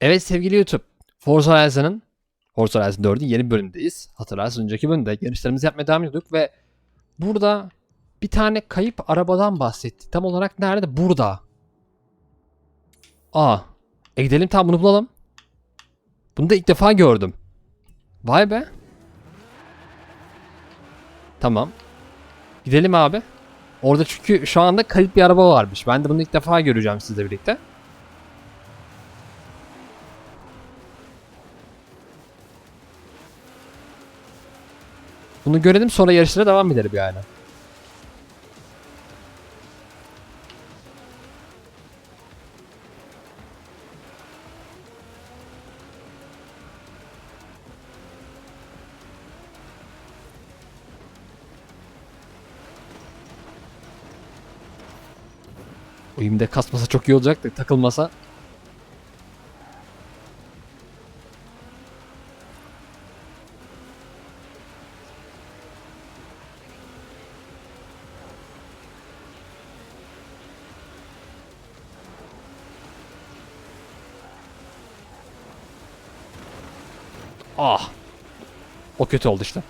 Evet sevgili YouTube. Forza Horizon'ın Forza Horizon 4'ün yeni bir bölümündeyiz. Hatırlarsınız önceki bölümde yarışlarımızı yapmaya devam ediyorduk ve burada bir tane kayıp arabadan bahsettik. Tam olarak nerede? Burada. Aa. E gidelim tam bunu bulalım. Bunu da ilk defa gördüm. Vay be. Tamam. Gidelim abi. Orada çünkü şu anda kayıp bir araba varmış. Ben de bunu ilk defa göreceğim sizle birlikte. Bunu görelim sonra yarışlara devam edelim yani. Oyunda kasmasa çok iyi olacaktı takılmasa. Kötü oldu işte.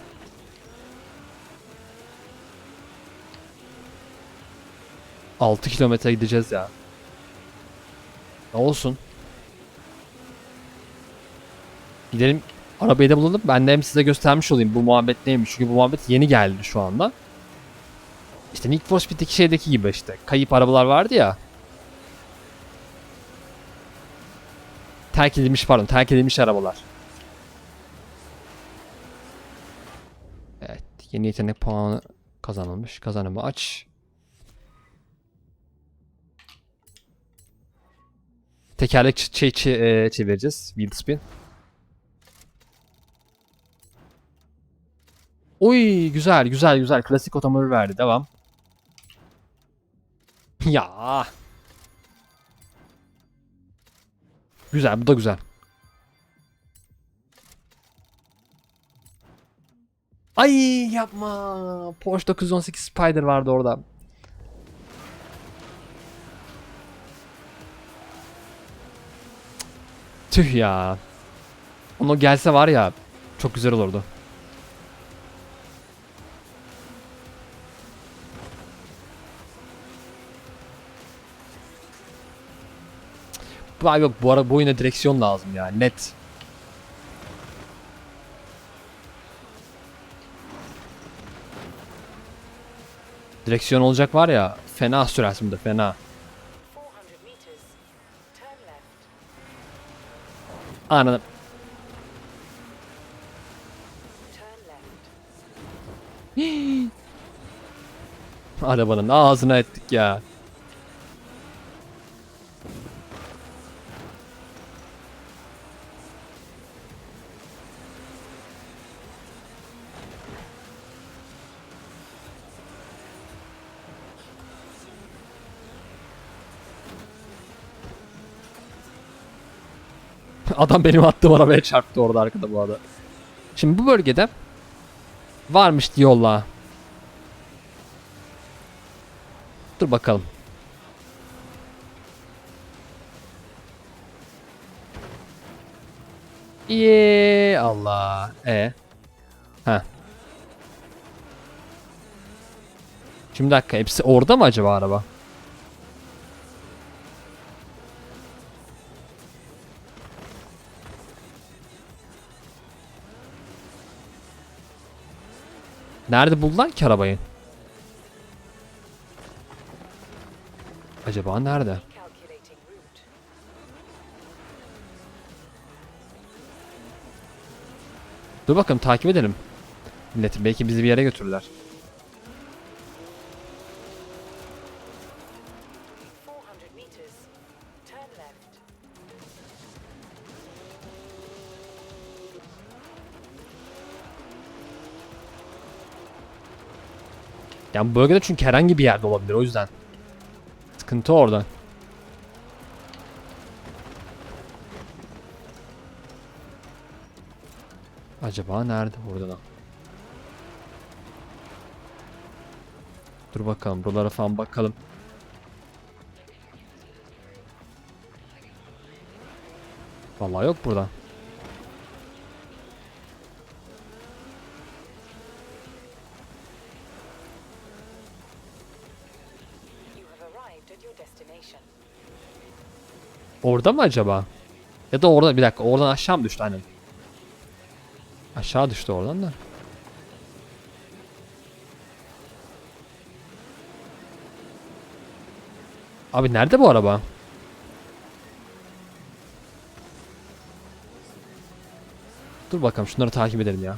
Altı kilometre gideceğiz ya. Ne olsun. Gidelim arabayı da bulalım. Ben de hem size göstermiş olayım bu muhabbet neymiş. Çünkü bu muhabbet yeni geldi şu anda. İşte Need for Speed'deki şeydeki gibi işte. Kayıp arabalar vardı ya. Terk edilmiş pardon terk edilmiş arabalar. Yeni yetenek puanı kazanılmış. Kazanımı aç. Tekerlek şey ç- e, çevireceğiz. Wheel spin. Oy güzel güzel güzel. Klasik otomobil verdi. Devam. ya. Güzel bu da güzel. Ay yapma. Porsche 918 Spider vardı orada. Tüh ya. Onu gelse var ya çok güzel olurdu. Bu yok bu ara bu oyuna direksiyon lazım ya net. Direksiyon olacak var ya fena sürersin de fena. 400 meters. Turn left. Anladım. Arabanın ağzına ettik ya. Adam benim attığım arabaya çarptı orada arkada bu arada. Şimdi bu bölgede varmış yolla. Dur bakalım. Yee Allah. E. Ha. Şimdi dakika hepsi orada mı acaba araba? Nerede buldular ki arabayı? Acaba nerede? Dur bakalım takip edelim. Milleti belki bizi bir yere götürürler. Yani bu bölgede çünkü herhangi bir yerde olabilir o yüzden. Sıkıntı orada. Acaba nerede burada da? Dur bakalım buralara falan bakalım. Vallahi yok burada. Orada mı acaba? Ya da orada bir dakika oradan aşağı mı düştü aynen. Aşağı düştü oradan da. Abi nerede bu araba? Dur bakalım şunları takip edelim ya.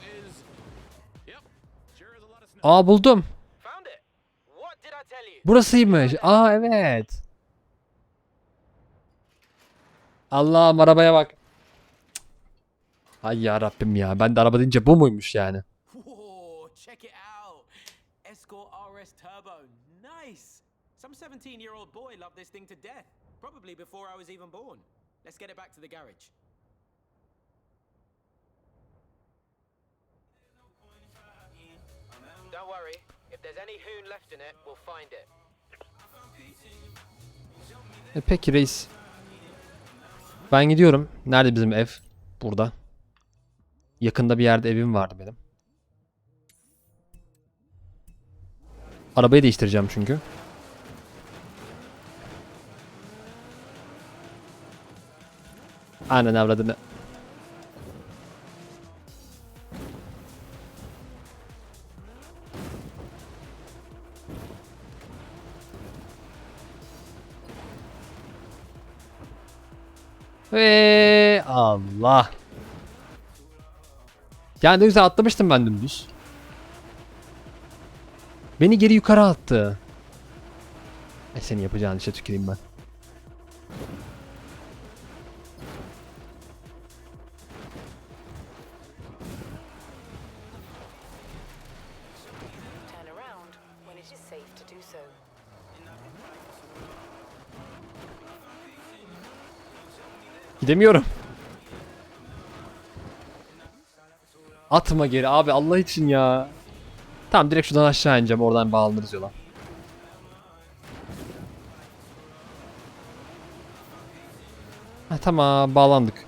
İs, yep, sure is a lot of snow. Aa buldum. Burasıymış. Aa evet. Allah'ım arabaya bak. Ay ya Rabbim ya. Ben de araba deyince bu muymuş yani? Whoa, check it out. Escort RS Turbo. Nice. Some 17 year old boy loved this thing to death. Probably before I was even born. Let's get it back to the garage. Don't worry. If there's any hoon left in it, we'll find it. E peki reis. Ben gidiyorum. Nerede bizim ev? Burada. Yakında bir yerde evim vardı benim. Arabayı değiştireceğim çünkü. Aynen avradını. Ya ne güzel atlamıştım ben dümdüz. Beni geri yukarı attı. E seni yapacağın işe tüküreyim ben. Turn Atma geri abi Allah için ya. Tamam direkt şuradan aşağı ineceğim oradan bağlanırız yola. Ha, tamam bağlandık.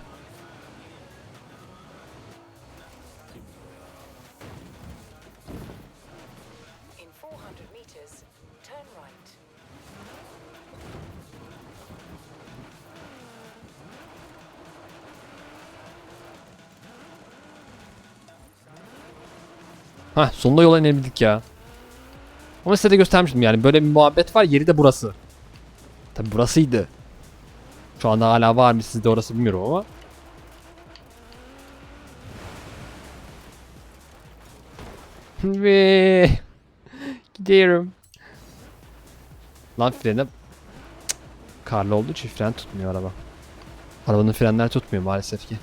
Ha sonunda yola inebildik ya. Ama size de göstermiştim yani böyle bir muhabbet var yeri de burası. Tabi burasıydı. Şu anda hala var mı sizde orası bilmiyorum ama. Ve gidiyorum. Lan freni Cık. karlı olduğu için fren tutmuyor araba. Arabanın frenler tutmuyor maalesef ki.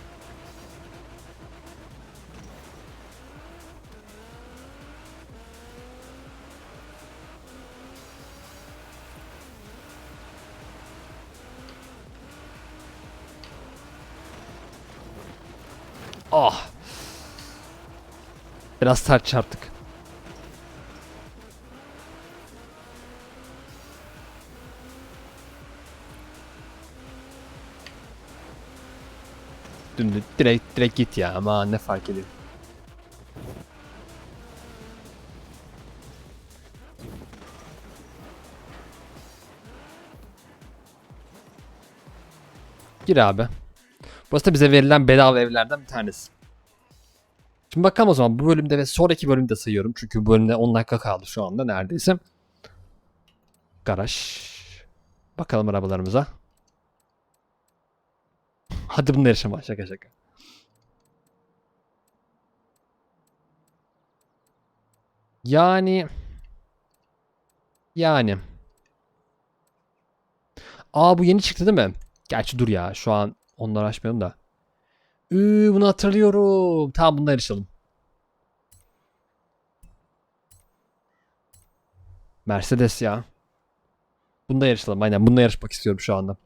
Biraz sert çarptık. Dümdüz direkt direkt git ya ama ne fark ediyor. Gir abi. Burası da bize verilen bedava evlerden bir tanesi. Şimdi bakalım o zaman bu bölümde ve sonraki bölümde sayıyorum. Çünkü bu bölümde 10 dakika kaldı şu anda neredeyse. Garaj. Bakalım arabalarımıza. Hadi bununla yarışalım. Şaka şaka. Yani yani Aa bu yeni çıktı değil mi? Gerçi dur ya şu an onları açmayalım da. Üü, bunu hatırlıyorum. Tamam bununla yarışalım. Mercedes ya. Bunda yarışalım. Aynen bununla yarışmak istiyorum şu anda.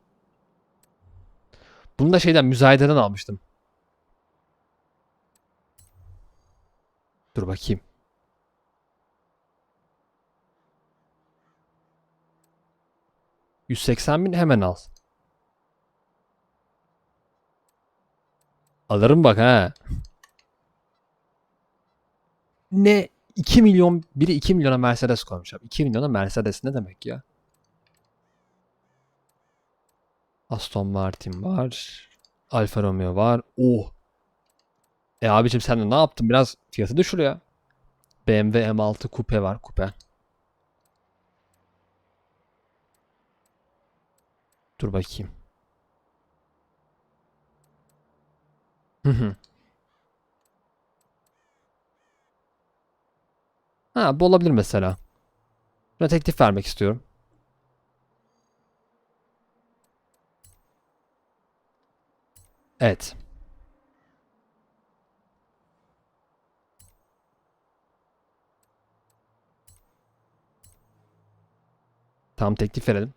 Bunu da şeyden müzayededen almıştım. Dur bakayım. ...180 bin hemen al. Alırım bak ha. Ne? 2 milyon... Biri 2 milyona Mercedes koymuş abi. 2 milyona Mercedes ne demek ya? Aston Martin var. Alfa Romeo var. Oh. E abicim sen de ne yaptın? Biraz fiyatı düşür ya. BMW M6 kupe var. Kupe. Dur bakayım. Hı hı. Ha bu olabilir mesela. Buna teklif vermek istiyorum. Evet. Tamam teklif verelim.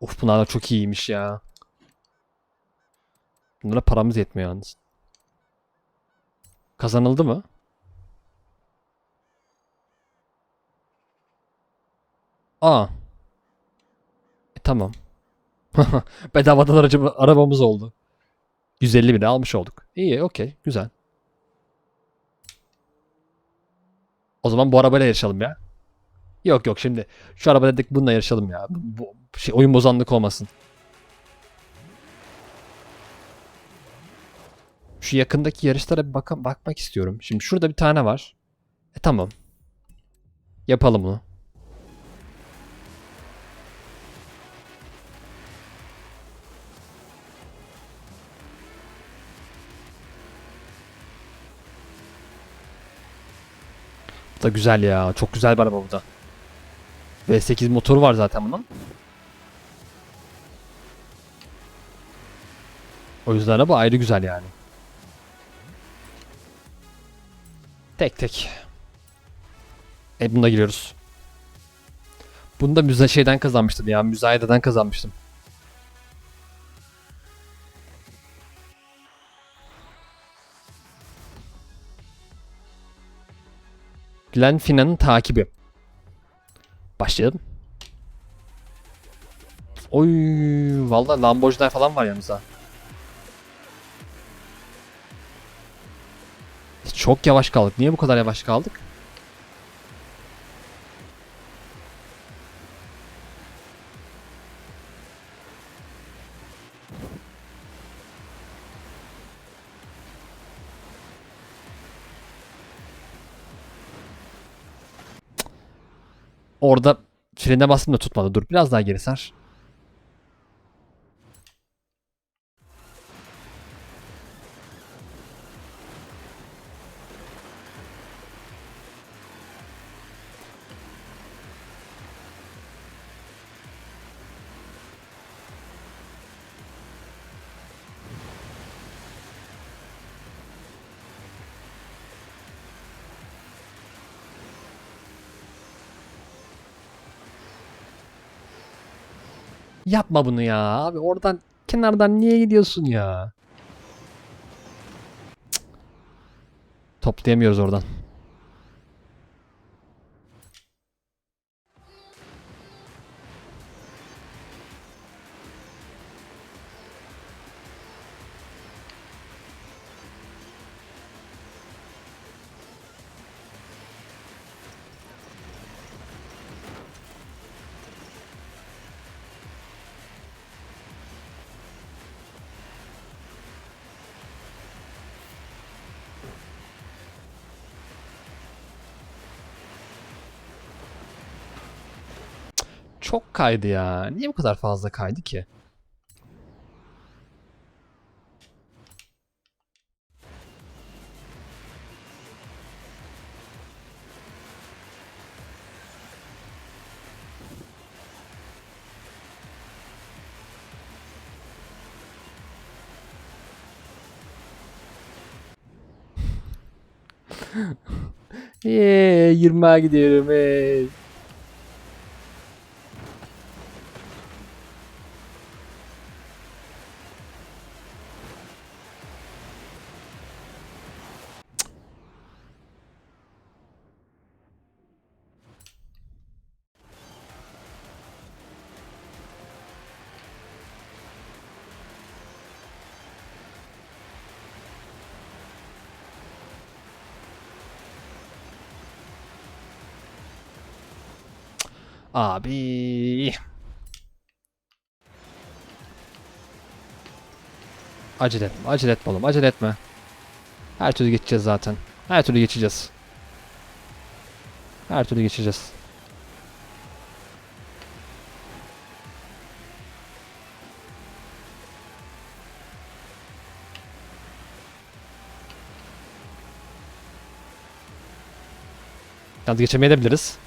Of bunlar da çok iyiymiş ya. Bunlara paramız yetmiyor yalnız. Kazanıldı mı? Aa. E, tamam. Bedavadan aracı, arabamız oldu. 150 bine almış olduk. İyi, okey, güzel. O zaman bu arabayla yarışalım ya. Yok yok şimdi şu araba dedik bununla yarışalım ya. Bu şey oyun bozanlık olmasın. Şu yakındaki yarışlara bir baka- bakmak istiyorum. Şimdi şurada bir tane var. E tamam. Yapalım bunu. Bu da güzel ya. Çok güzel bir araba bu da. V8 motoru var zaten bunun. O yüzden araba ayrı güzel yani. Tek tek. E bunda giriyoruz. Bunu da müze şeyden kazanmıştım ya. Müzayededen kazanmıştım. Glenn Finnan'ın takibi. Başlayalım. Oy, vallahi Lamborghini falan var yanımızda. Çok yavaş kaldık. Niye bu kadar yavaş kaldık? Orada frene bastım da tutmadı. Dur biraz daha geri sar. Yapma bunu ya. Abi oradan kenardan niye gidiyorsun ya? Cık. Toplayamıyoruz oradan. Kaydı ya. Niye bu kadar fazla kaydı ki? Yeee 20'a gidiyorum. Hey. Abi. Acele etme, acele etme oğlum, acele etme. Her türlü geçeceğiz zaten. Her türlü geçeceğiz. Her türlü geçeceğiz. Yalnız geçemeyebiliriz.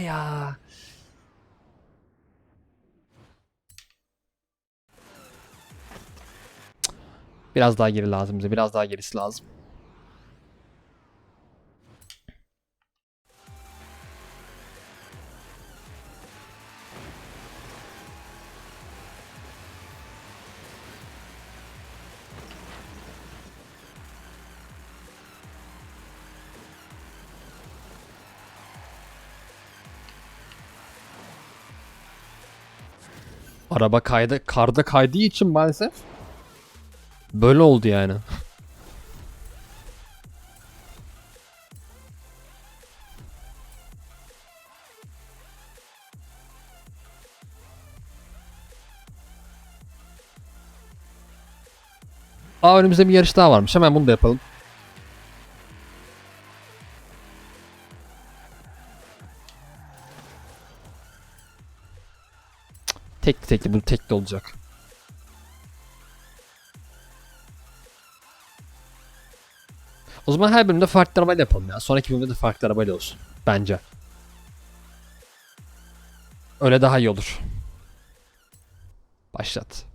Ya. Biraz daha geri lazım bize. Biraz daha gerisi lazım. Araba kaydı, karda kaydığı için maalesef böyle oldu yani. Aa önümüzde bir yarış daha varmış. Hemen bunu da yapalım. Tekli tekli bu tekli olacak. O zaman her bölümde farklı arabayla yapalım ya. Sonraki bölümde de farklı arabayla olsun. Bence. Öyle daha iyi olur. Başlat.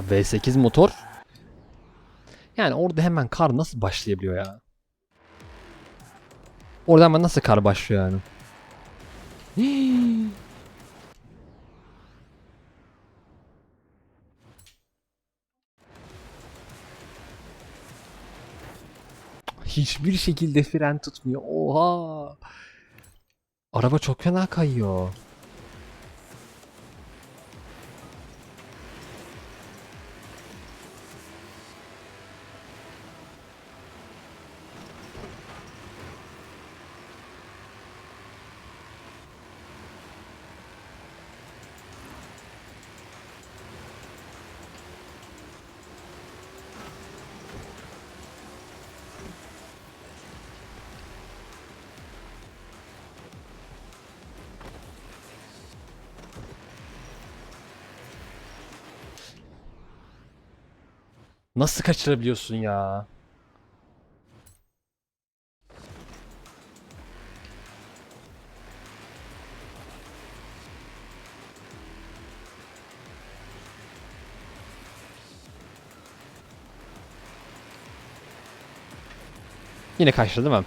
Abi V8 motor. Yani orada hemen kar nasıl başlayabiliyor ya? Orada hemen nasıl kar başlıyor yani? Hiçbir şekilde fren tutmuyor. Oha. Araba çok fena kayıyor. Nasıl kaçırabiliyorsun ya? Yine kaçtı değil mi?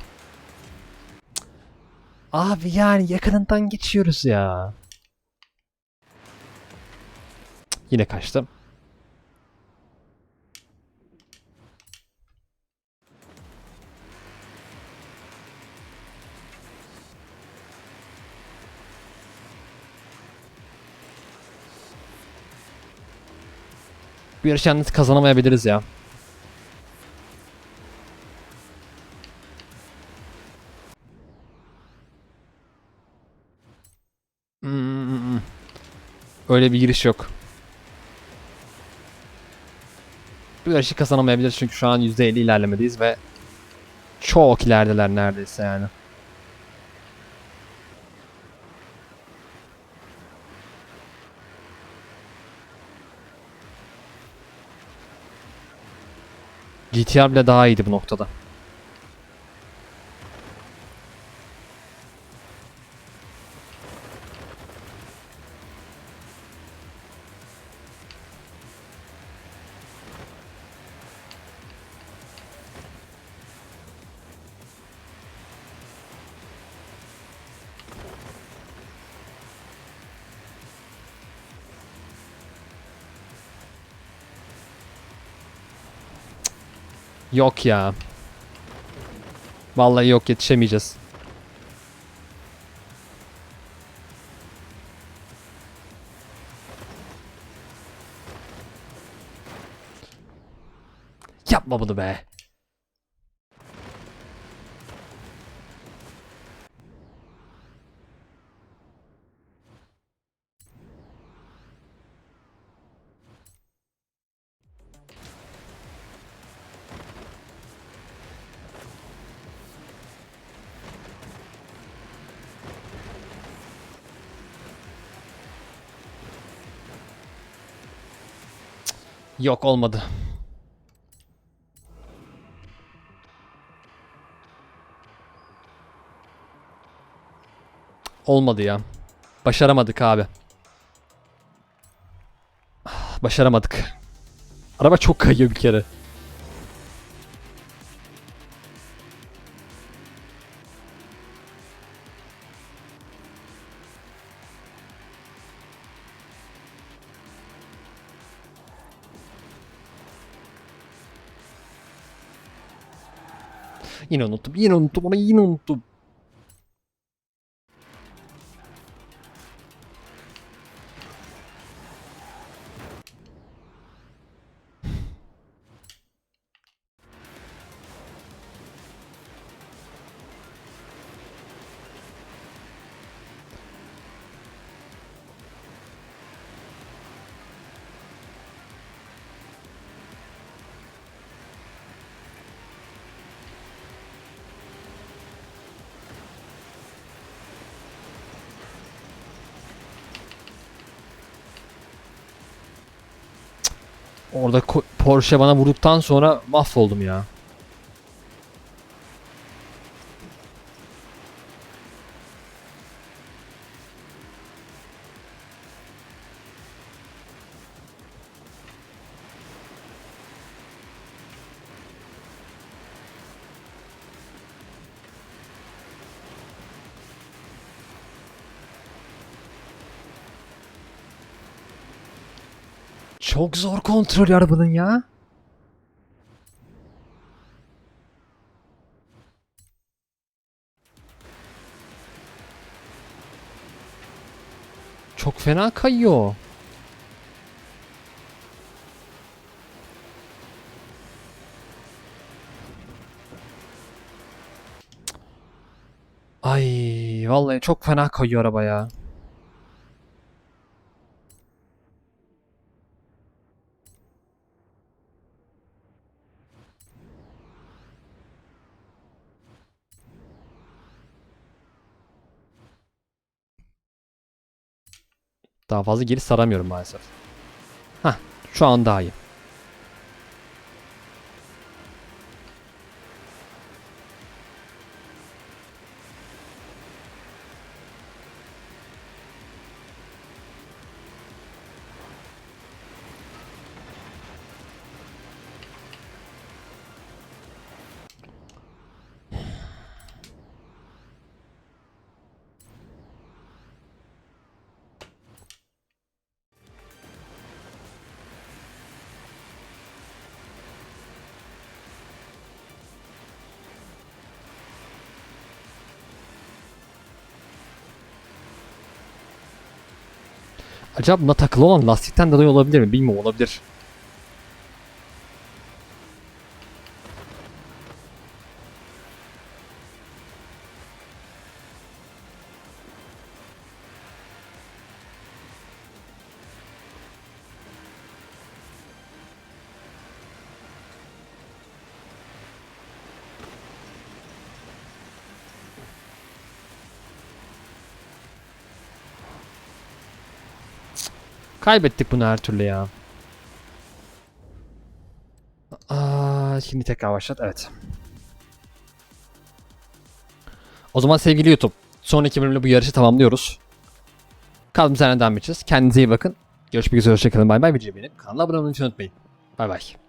Abi yani yakınından geçiyoruz ya. Yine kaçtım. Bu yarışı yalnız kazanamayabiliriz ya. Hmm. Öyle bir giriş yok. Bu yarışı kazanamayabiliriz çünkü şu an %50 ilerlemedeyiz ve çok ilerideler neredeyse yani. GTR bile daha iyiydi bu noktada. Yok ya. Vallahi yok yetişemeyeceğiz. Yapma bunu be. Yok olmadı. Olmadı ya. Başaramadık abi. Ah, Başaramadık. Araba çok kayıyor bir kere. Yine unuttum. Yine unuttum. Onu yine unuttum. Orada Porsche bana vurduktan sonra mahvoldum ya. Çok zor kontrol arabanın ya. Çok fena kayıyor. Ay vallahi çok fena kayıyor araba ya. Daha fazla geri saramıyorum maalesef. Hah, şu an daha iyi. Acaba buna takılı olan lastikten dolayı olabilir mi? Bilmiyorum olabilir. Kaybettik bunu her türlü ya. Aa, şimdi tekrar başlat. Evet. O zaman sevgili YouTube. Sonraki bölümde bu yarışı tamamlıyoruz. Kaldığımız yerden devam edeceğiz. Kendinize iyi bakın. Görüşmek üzere. Hoşçakalın. Bay bay. Videoyu beğenip kanala abone olmayı unutmayın. Bay bay.